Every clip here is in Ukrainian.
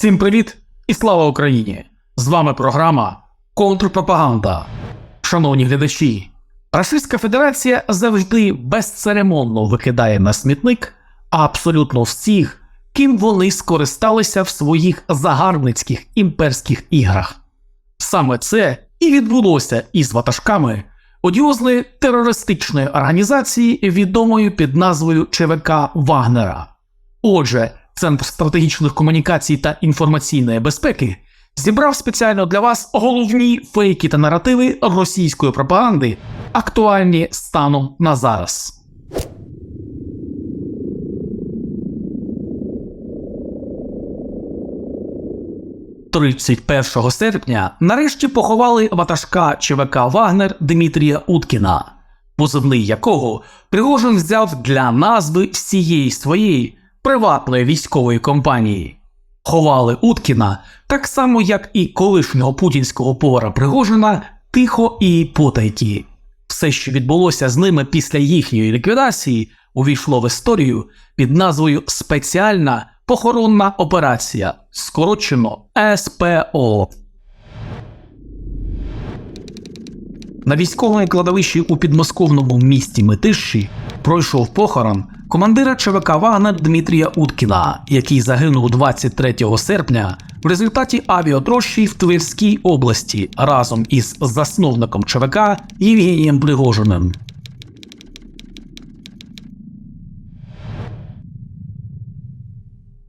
Всім привіт і слава Україні! З вами програма Контрпропаганда. Шановні глядачі, Російська Федерація завжди безцеремонно викидає на смітник абсолютно всіх, ким вони скористалися в своїх загарбницьких імперських іграх. Саме це і відбулося із ватажками одіозної терористичної організації, відомої під назвою ЧВК Вагнера. Отже, Центр стратегічних комунікацій та інформаційної безпеки зібрав спеціально для вас головні фейки та наративи російської пропаганди, актуальні станом на зараз. – 31 серпня нарешті поховали ватажка ЧВК Вагнер Дмитрія Уткіна, позивний якого Пригожин взяв для назви всієї своєї приватної військової компанії. Ховали Уткіна так само, як і колишнього путінського повара Пригожина, тихо і потайки. Все, що відбулося з ними після їхньої ліквідації, увійшло в історію під назвою Спеціальна похоронна операція, скорочено СПО. На військовому кладовищі у підмосковному місті Митищі пройшов похорон командира ЧВК Вагнер Дмитрія Уткіна, який загинув 23 серпня в результаті авіатрощі в Тверській області разом із засновником ЧВК Євгенієм Пригожиним.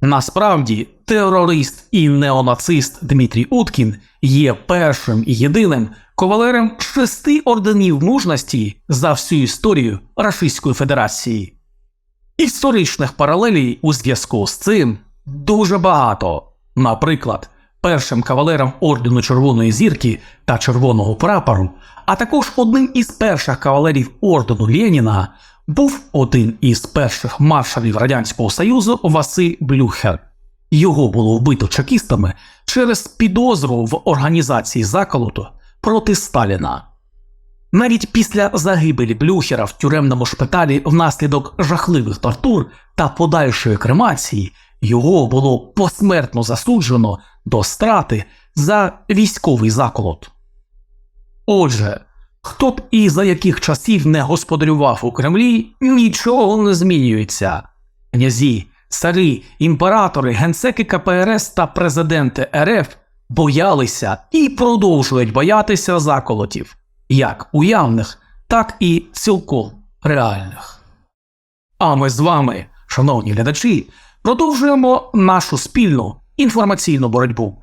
Насправді, терорист і неонацист Дмитрій Уткін є першим і єдиним кавалером шести орденів мужності за всю історію Російської Федерації. Історичних паралелей у зв'язку з цим дуже багато. Наприклад, першим кавалером ордену Червоної зірки та Червоного прапору, а також одним із перших кавалерів ордену Леніна був один із перших маршалів Радянського Союзу Василь Блюхер. Його було вбито чекістами через підозру в організації заколоту проти Сталіна. Навіть після загибелі Блюхера в тюремному шпиталі внаслідок жахливих тортур та подальшої кремації його було посмертно засуджено до страти за військовий заколот. Отже, хто б і за яких часів не господарював у Кремлі, нічого не змінюється. Князі, цари, імператори, генсеки КПРС та президенти РФ боялися і продовжують боятися заколотів, як уявних, так і цілком реальних. А ми з вами, шановні глядачі, продовжуємо нашу спільну інформаційну боротьбу.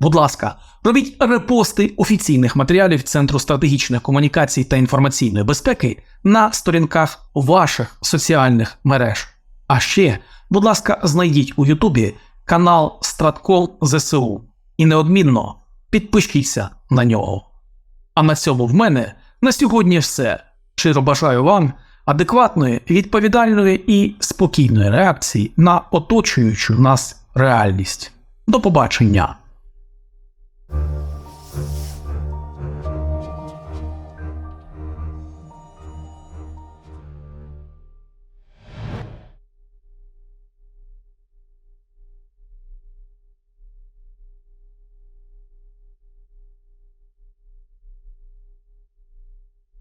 Будь ласка, робіть репости офіційних матеріалів Центру стратегічних комунікацій та інформаційної безпеки на сторінках ваших соціальних мереж. А ще, будь ласка, знайдіть у Ютубі канал Страткол ЗСУ і неодмінно підпишіться на нього. А на цьому в мене на сьогодні все. Щиро бажаю вам адекватної, відповідальної і спокійної реакції на оточуючу нас реальність. До побачення!